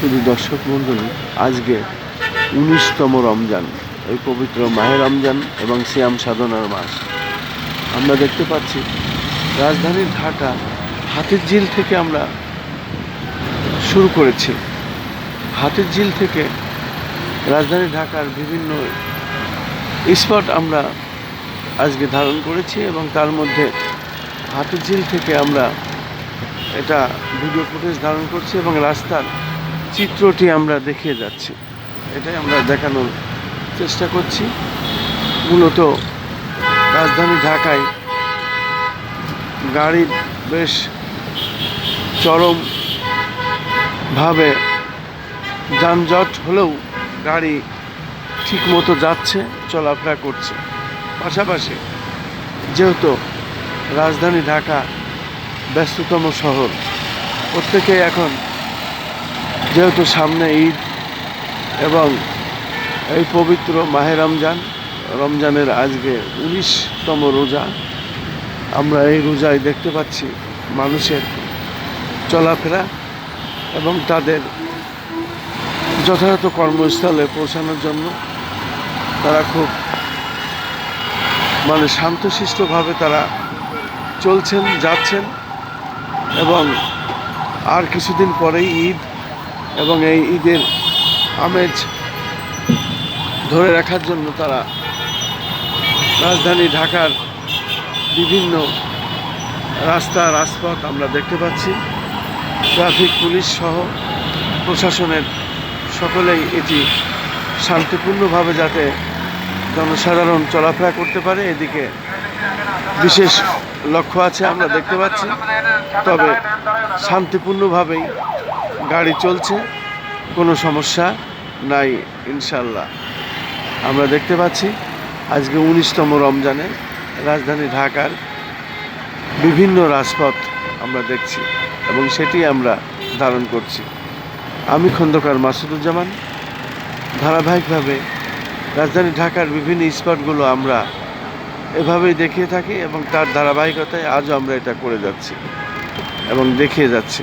শুধু দর্শক মণ্ডলী, আজকে উনিশতম রমজান, এই পবিত্র মাহে রমজান এবং শ্যাম সাধনার মাস। আমরা দেখতে পাচ্ছি, রাজধানীর ঢাকা হাতির ঝিল থেকে আমরা শুরু করেছি। হাতির ঝিল থেকে রাজধানী ঢাকার বিভিন্ন স্পট আমরা আজকে ধারণ করেছি এবং তার মধ্যে হাতির ঝিল থেকে আমরা এটা ভিডিও ফুটেজ ধারণ করছি এবং রাস্তার চিত্রটি আমরা দেখিয়ে যাচ্ছি। এটাই আমরা দেখানোর চেষ্টা করছি। মূলত রাজধানী ঢাকায় গাড়ির বেশ চরমভাবে যানজট হলেও গাড়ি ঠিকমতো যাচ্ছে, চলাফেরা করছে। পাশাপাশি যেহেতু রাজধানী ঢাকা ব্যস্ততম শহর, প্রত্যেকেই এখন যেহেতু সামনে ঈদ এবং এই পবিত্র মাহে রমজান, রমজানের আজকে উনিশতম রোজা, আমরা এই রোজায় দেখতে পাচ্ছি মানুষের চলাফেরা এবং তাদের যথাযথ কর্মস্থলে পৌঁছানোর জন্য তারা খুব মানে শান্তশিষ্টভাবে তারা চলছেন, যাচ্ছেন এবং আর কিছুদিন পরেই ঈদ এবং এই ঈদের আমেজ ধরে রাখার জন্য তারা রাজধানী ঢাকার বিভিন্ন রাস্তা, রাজপথ আমরা দেখতে পাচ্ছি। ট্রাফিক, পুলিশ সহ প্রশাসনের সকলেই এটি শান্তিপূর্ণভাবে যাতে জনসাধারণ চলাফেরা করতে পারে, এদিকে বিশেষ লক্ষ্য আছে আমরা দেখতে পাচ্ছি। তবে শান্তিপূর্ণভাবেই গাড়ি চলছে, কোনো সমস্যা নাই, ইনশাল্লাহ। আমরা দেখতে পাচ্ছি, আজকে উনিশতম রমজানে রাজধানী ঢাকার বিভিন্ন রাজপথ আমরা দেখছি এবং সেটি আমরা ধারণ করছি। আমি খন্দকার মাসুদুজ্জামান। ধারাবাহিকভাবে রাজধানী ঢাকার বিভিন্ন স্পটগুলো আমরা এভাবেই দেখিয়ে থাকি এবং তার ধারাবাহিকতায় আজও আমরা এটা করে যাচ্ছি এবং দেখিয়ে যাচ্ছি।